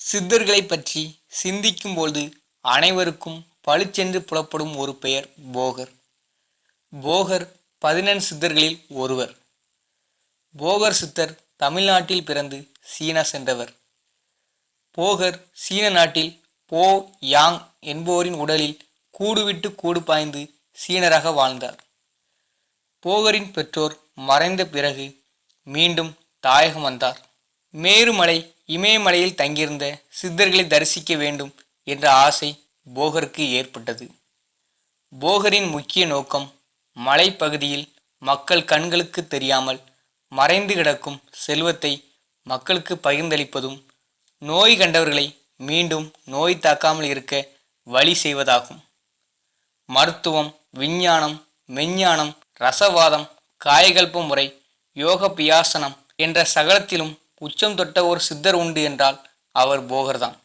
சித்தர்களை பற்றி சிந்திக்கும் பொழுது அனைவருக்கும் பளிச்சென்று புலப்படும் ஒரு பெயர் போகர். போகர் பதினெண் சித்தர்களில் ஒருவர். போகர் சித்தர் தமிழ்நாட்டில் பிறந்து சீனா சென்றவர். போகர் சீன நாட்டில் போ யாங் என்போரின் உடலில் கூடுவிட்டு கூடு பாய்ந்து சீனராக வாழ்ந்தார். போகரின் பெற்றோர் மறைந்த பிறகு மீண்டும் தாயகம் வந்தார். மேருமலை இமயமலையில் தங்கியிருந்த சித்தர்களை தரிசிக்க வேண்டும் என்ற ஆசை போகருக்கு ஏற்பட்டது. போகரின் முக்கிய நோக்கம் மலைப்பகுதியில் மக்கள் கண்களுக்கு தெரியாமல் மறைந்து கிடக்கும் செல்வத்தை மக்களுக்கு பகிர்ந்தளிப்பதும் நோய் கண்டவர்களை மீண்டும் நோய் தாக்காமல் இருக்க வழி செய்வதாகும். மருத்துவம் விஞ்ஞானம் மெஞ்ஞானம் ரசவாதம் காயகல்ப முறை யோக பியாசனம் என்ற சகலத்திலும் உச்சம் தொட்ட ஒரு சித்தர் உண்டு என்றால் அவர் போகர்தான்.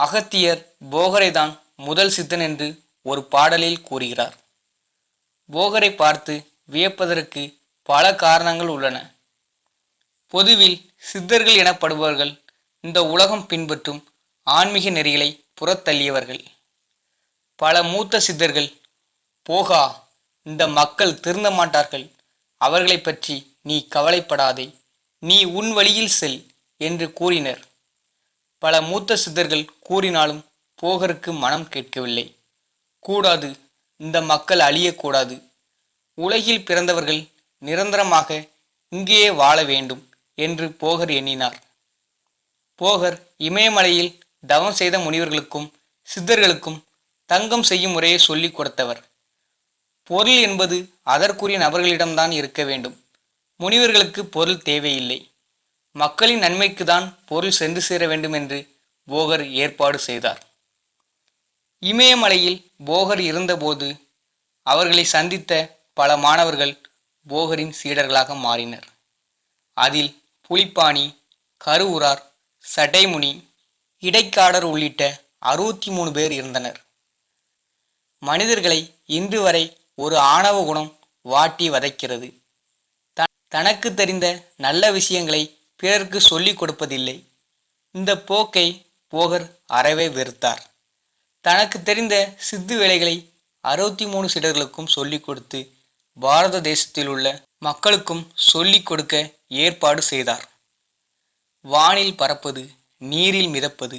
அகத்தியர் போகரை தான் முதல் சித்தன் என்று ஒரு பாடலில் கூறுகிறார். போகரை பார்த்து வியப்பதற்கு பல காரணங்கள் உள்ளன. பொதுவில் சித்தர்கள் எனப்படுபவர்கள் இந்த உலகம் பின்பற்றும் ஆன்மீக நெறிகளை புறத்தள்ளியவர்கள். பல மூத்த சித்தர்கள் போகா இந்த மக்கள் திருந்த மாட்டார்கள். அவர்களை பற்றி நீ கவலைப்படாதே. நீ உன் வழியில் செல் என்று கூறினர். பல மூத்த சித்தர்கள் கூறினாலும் போகருக்கு மனம் கேட்கவில்லை. கூடாது இந்த மக்கள் அழியக்கூடாது. உலகில் பிறந்தவர்கள் நிரந்தரமாக இங்கேயே வாழ வேண்டும் என்று போகர் எண்ணினார். போகர் இமயமலையில் தவம் செய்த முனிவர்களுக்கும் சித்தர்களுக்கும் தங்கம் செய்யும் முறையை சொல்லிக் கொடுத்தவர். பொருள் என்பது அதற்குரிய நபர்களிடம்தான் இருக்க வேண்டும். முனிவர்களுக்கு பொருள் தேவையில்லை. மக்களின் நன்மைக்கு தான் பொருள் சென்று சேர வேண்டும் என்று போகர் ஏற்பாடு செய்தார். இமயமலையில் போகர் இருந்தபோது அவர்களை சந்தித்த பல மாணவர்கள் போகரின் சீடர்களாக மாறினர். அதில் புலிப்பாணி கருவூரார் சடைமுனி இடைக்காடர் உள்ளிட்ட அறுபத்தி மூணு பேர் இருந்தனர். மனிதர்களை இன்று வரை ஒரு ஆணவ குணம் வாட்டி வதைக்கிறது. தனக்கு தெரிந்த நல்ல விஷயங்களை பிறருக்கு சொல்லிக் கொடுப்பதில்லை. இந்த போக்கை போகர் அறவே வெறுத்தார். தனக்கு தெரிந்த சித்து வேலைகளை அறுபத்தி மூணு சீடர்களுக்கும் சொல்லிக் கொடுத்து பாரத தேசத்தில் உள்ள மக்களுக்கும் சொல்லிக் கொடுக்க ஏற்பாடு செய்தார். வானில் பறப்பது நீரில் மிதப்பது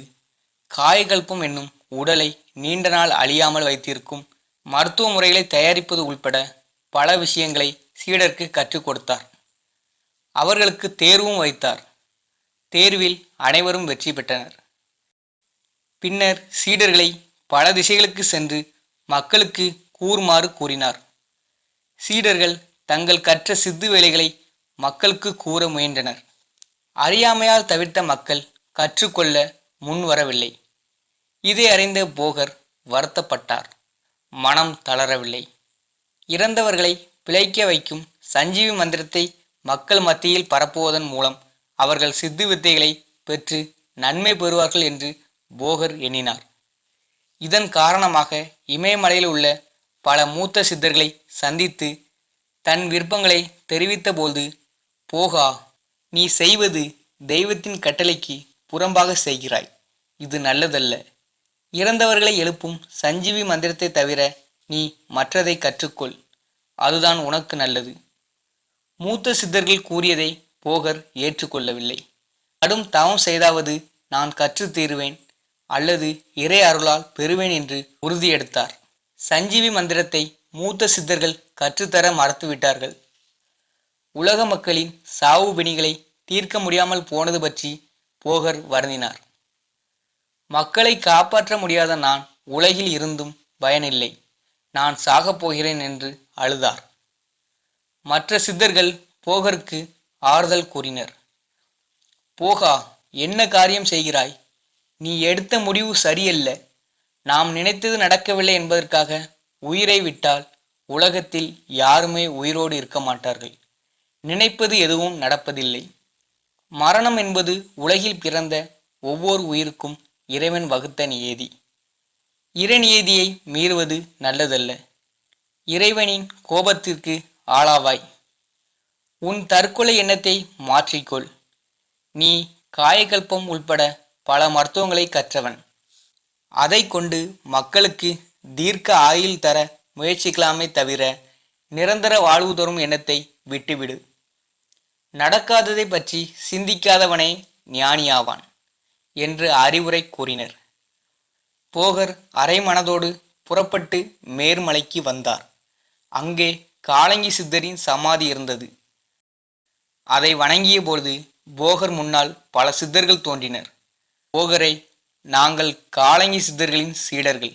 காயகல்பம் என்னும் உடலை நீண்ட நாள் அழியாமல் வைத்திருக்கும் மருத்துவ முறைகளை தயாரிப்பது உள்பட பல விஷயங்களை சீடருக்கு கற்றுக் கொடுத்தார். அவர்களுக்கு தேர்வும் வைத்தார். தேர்வில் அனைவரும் வெற்றி பெற்றனர். பின்னர் சீடர்களை பல திசைகளுக்கு சென்று மக்களுக்கு கூறுமாறு கூறினார். சீடர்கள் தங்கள் கற்ற சித்து வேலைகளை மக்களுக்கு கூற முயன்றனர். அறியாமையால் தவிர்த்த மக்கள் கற்றுக்கொள்ள முன்வரவில்லை இதை அறிந்த போகர் வருத்தப்பட்டார். மனம் தளரவில்லை. இறந்தவர்களை பிழைக்க வைக்கும் சஞ்சீவி மந்திரத்தை மக்கள் மத்தியில் பரப்புவதன் மூலம் அவர்கள் சித்து வித்தைகளை பெற்று நன்மை பெறுவார்கள் என்று போகர் எண்ணினார். இதன் காரணமாக இமயமலையில் உள்ள பல மூத்த சித்தர்களை சந்தித்து தன் விருப்பங்களை தெரிவித்தபோது போகா நீ செய்வது தெய்வத்தின் கட்டளைக்கு புறம்பாக செய்கிறாய். இது நல்லதல்ல. இறந்தவர்களை எழுப்பும் சஞ்சீவி மந்திரத்தை தவிர நீ மற்றதை கற்றுக்கொள். அதுதான் உனக்கு நல்லது. மூத்த சித்தர்கள் கூறியதை போகர் ஏற்றுக்கொள்ளவில்லை. கடும் தவம் செய்தாவது நான் கற்று தீருவேன் அல்லது இறை அருளால் பெறுவேன் என்று உறுதியெடுத்தார். சஞ்சீவி மந்திரத்தை மூத்த சித்தர்கள் கற்றுத்தர மறுத்துவிட்டார்கள். உலக மக்களின் சாவு பிணிகளை தீர்க்க முடியாமல் போனது பற்றி போகர் வருந்தினார். மக்களை காப்பாற்ற முடியாத நான் உலகில் இருந்தும் பயனில்லை. நான் சாகப் போகிறேன் என்று அழுதார். மற்ற சித்தர்கள் போகருக்கு ஆறுதல் கூறினர். போகா என்ன காரியம் செய்கிறாய்? நீ எடுத்த முடிவு சரியல்ல. நாம் நினைத்தது நடக்கவில்லை என்பதற்காக உயிரை விட்டால் உலகத்தில் யாருமே உயிரோடு இருக்க மாட்டார்கள். நினைப்பது எதுவும் நடப்பதில்லை. மரணம் என்பது உலகில் பிறந்த ஒவ்வொரு உயிருக்கும் இறைவன் வகுத்த நியதி. இறைநியதியை மீறுவது நல்லதல்ல. இறைவனின் கோபத்திற்கு ஆளாவாய். உன் தற்கொலை எண்ணத்தை மாற்றிக்கொள். நீ காயகல்பம் உள்பட பல மருத்துவங்களை கற்றவன். அதை கொண்டு மக்களுக்கு தீர்க்க ஆயுள் தர முயற்சிக்கலாமே தவிர நிரந்தர வாழ்வு தரும் எண்ணத்தை விட்டுவிடு. நடக்காததை பற்றி சிந்திக்காதவனே ஞானியாவான் என்று அறிவுரை கூறினர். போகர் அரைமனதோடு புறப்பட்டு மேர்மலைக்கு வந்தார். அங்கே காலங்கி சித்தரின் சமாதி இருந்தது. அதை வணங்கிய பொழுது போகர் முன்னால் பல சித்தர்கள் தோன்றினர். போகரை நாங்கள் காலங்கி சித்தர்களின் சீடர்கள்.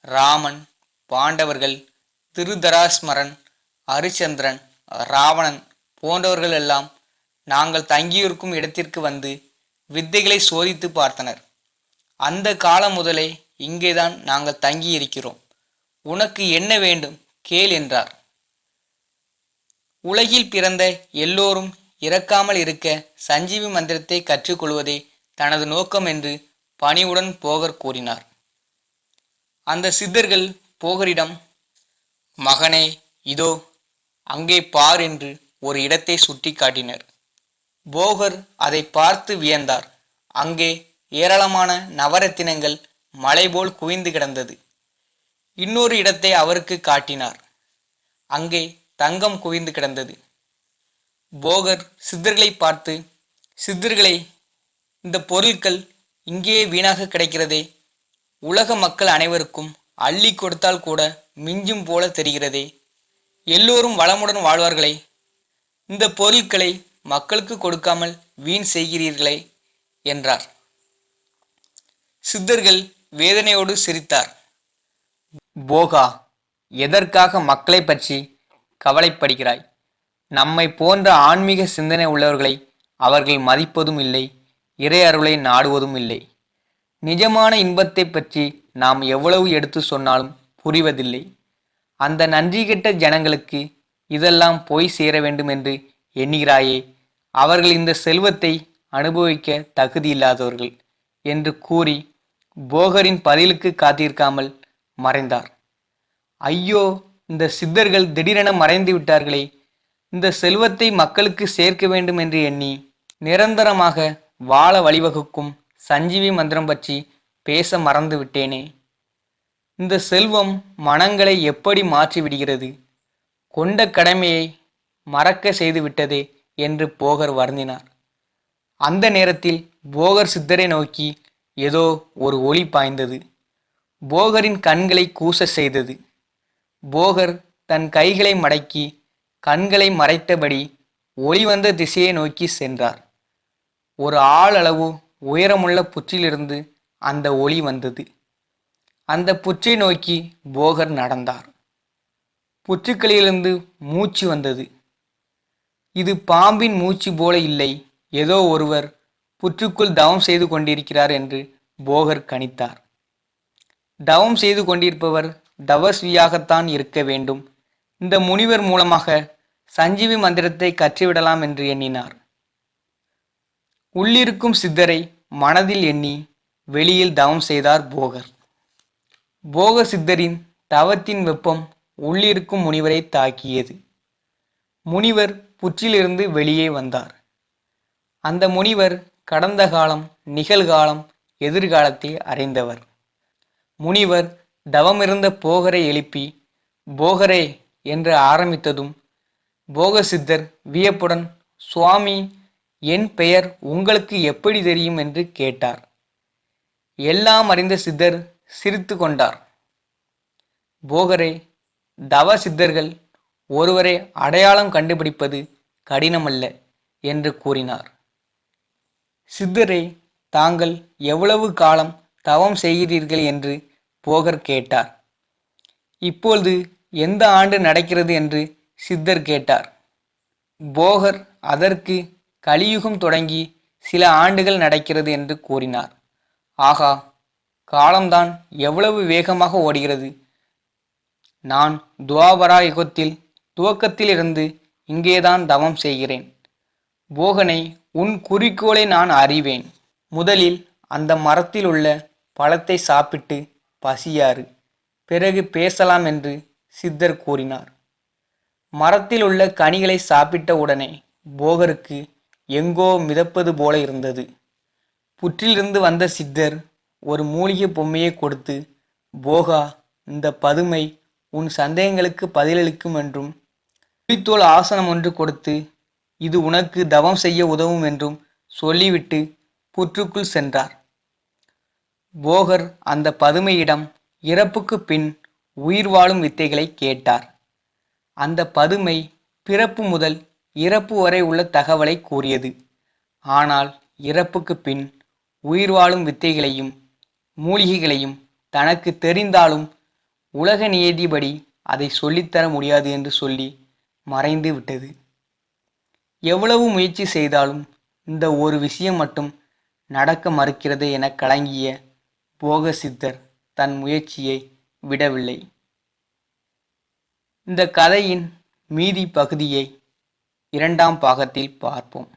ராமன் பாண்டவர்கள் திருதராஸ்மரன் ஹரிச்சந்திரன் ராவணன் போன்றவர்கள் எல்லாம் நாங்கள் தங்கியிருக்கும் இடத்திற்கு வந்து வித்தைகளை சோதித்து பார்த்தனர். அந்த காலம் முதலே இங்கேதான் நாங்கள் தங்கியிருக்கிறோம். உனக்கு என்ன வேண்டும்? கேள் என்றார். உலகில் பிறந்த எல்லோரும் இறக்காமல் இருக்க சஞ்சீவி மந்திரத்தை கற்றுக்கொள்வதே தனது நோக்கம் என்று பணிவுடன் போகர் கூறினார். அந்த சித்தர்கள் போகரிடம் மகனே இதோ அங்கே பார் என்று ஒரு இடத்தை சுட்டி காட்டினர் போகர் அதை பார்த்து வியந்தார். அங்கே ஏராளமான நவரத்தினங்கள் மலை போல் குவிந்து கிடந்தது. இன்னொரு இடத்தை அவருக்கு காட்டினார். அங்கே தங்கம் குவிந்து கிடந்தது. போகர் சித்தர்களை பார்த்து சித்தர்களே இந்த பொருட்கள் இங்கேயே வீணாக கிடைக்கிறதே. உலக மக்கள் அனைவருக்கும் அள்ளி கொடுத்தால் கூட மிஞ்சும் போல தெரிகிறதே. எல்லோரும் வளமுடன் வாழ்வார்களே. இந்த பொருட்களை மக்களுக்கு கொடுக்காமல் வீண் செய்கிறீர்களே என்றார். சித்தர்கள் வேதனையோடு சிரித்தார். போகா எதற்காக மக்களை பற்றி கவலைப்படுகிறாய். நம்மை போன்ற ஆன்மீக சிந்தனை உள்ளவர்களை அவர்கள் மதிப்பதும் இல்லை இறை அருளை நாடுவதும் இல்லை. நிஜமான இன்பத்தை பற்றி நாம் எவ்வளவு எடுத்து சொன்னாலும் புரிவதில்லை. அந்த நன்றி கெட்ட ஜனங்களுக்கு இதெல்லாம் போய் சேர வேண்டும் என்று எண்ணுகிறாயே அவர்கள் இந்த செல்வத்தை அனுபவிக்க தகுதியில்லாதவர்கள் என்று கூறி போகரின் பதிலுக்கு காத்திருக்காமல் மறைந்தார். ஐயோ இந்த சித்தர்கள் திடீரென மறைந்து விட்டார்களே இந்த செல்வத்தை மக்களுக்கு சேர்க்க வேண்டும் என்று எண்ணி நிரந்தரமாக வாழ வழிவகுக்கும் சஞ்சீவி மந்திரம் பற்றி பேச மறந்து விட்டேனே. இந்த செல்வம் மனங்களை எப்படி மாற்றிவிடுகிறது கொண்ட கடமையை மறக்க செய்துவிட்டதே என்று போகர் வருந்தினார். அந்த நேரத்தில் போகர் சித்தரை நோக்கி ஏதோ ஒரு ஒளி பாய்ந்தது. போகரின் கண்களை கூச செய்தது. போகர் தன் கைகளை மடக்கி கண்களை மறைத்தபடி ஒளி வந்த திசையை நோக்கி சென்றார். ஒரு ஆளளவு உயரமுள்ள புற்றிலிருந்து அந்த ஒளி வந்தது. அந்த புற்றை நோக்கி போகர் நடந்தார். புற்றுக்களிலிருந்து மூச்சு வந்தது. இது பாம்பின் மூச்சு போல இல்லை. ஏதோ ஒருவர் புற்றுக்குள் தவம் செய்து கொண்டிருக்கிறார் என்று போகர் கணித்தார். தவம் செய்து கொண்டிருப்பவர் தவஸ்வியாகத்தான் இருக்க வேண்டும். இந்த முனிவர் மூலமாக சஞ்சீவி மந்திரத்தை கற்றுவிடலாம் என்று எண்ணினார். உள்ளிருக்கும் சித்தரை மனதில் எண்ணி வெளியில் தவம் செய்தார் போகர். போக சித்தரின் தவத்தின் வெப்பம் உள்ளிருக்கும் முனிவரை தாக்கியது. முனிவர் புற்றிலிருந்து வெளியே வந்தார். அந்த முனிவர் கடந்த காலம் நிகழ்காலம் எதிர்காலத்தை அறிந்தவர். முனிவர் தவமிருந்த போகரை எழுப்பி போகரே என்று ஆரம்பித்ததும் போக சித்தர் வியப்புடன் சுவாமி என் பெயர் உங்களுக்கு எப்படி தெரியும்? என்று கேட்டார். எல்லாம் அறிந்த சித்தர் சிரித்து கொண்டார். போகரே தவ சித்தர்கள் ஒருவரை அடையாளம் கண்டுபிடிப்பது கடினமல்ல என்று கூறினார். சித்தரே தாங்கள் எவ்வளவு காலம் தவம் செய்கிறீர்கள்? என்று போகர் கேட்டார். இப்பொழுது எந்த ஆண்டு நடக்கிறது? என்று சித்தர் கேட்டார். போகர் அதற்கு கலியுகம் தொடங்கி சில ஆண்டுகள் நடக்கிறது என்று கூறினார். ஆகா காலம்தான் எவ்வளவு வேகமாக ஓடுகிறது. நான் துவாபரா யுகத்தில் துவக்கத்திலிருந்து இங்கேதான் தவம் செய்கிறேன். போகனை உன் குறிக்கோளை நான் அறிவேன். முதலில் அந்த மரத்தில் உள்ள பழத்தை சாப்பிட்டு பசியாறு. பிறகு பேசலாம் என்று சித்தர் கூறினார். மரத்தில் உள்ள கனிகளை சாப்பிட்ட உடனே போகருக்கு எங்கோ மிதப்பது போல இருந்தது. புற்றிலிருந்து வந்த சித்தர் ஒரு மூலிகை பொம்மையை கொடுத்து போகா இந்த பதுமை உன் சந்தேகங்களுக்கு பதிலளிக்கும் என்றும் புலித்தோல் ஆசனம் ஒன்று கொடுத்து இது உனக்கு தவம் செய்ய உதவும் என்றும் சொல்லிவிட்டு புற்றுக்குள் சென்றார். போகர் அந்த பதுமையிடம் இறப்புக்கு பின் உயிர் வாழும் வித்தைகளை கேட்டார். அந்த பதுமை பிறப்பு முதல் இறப்பு வரை உள்ள தகவலை கூறியது. ஆனால் இறப்புக்கு பின் உயிர் வாழும் வித்தைகளையும் மூலிகைகளையும் தனக்கு தெரிந்தாலும் உலக நியதிபடி அதை சொல்லித்தர முடியாது என்று சொல்லி மறைந்து விட்டது. எவ்வளவு முயற்சி செய்தாலும் இந்த ஒரு விஷயம் மட்டும் நடக்க மறுக்கிறது என கலங்கிய போக சித்தர் தன் முயற்சியை விடவில்லை. இந்த கதையின் மீதி பகுதியை இரண்டாம் பாகத்தில் பார்ப்போம்.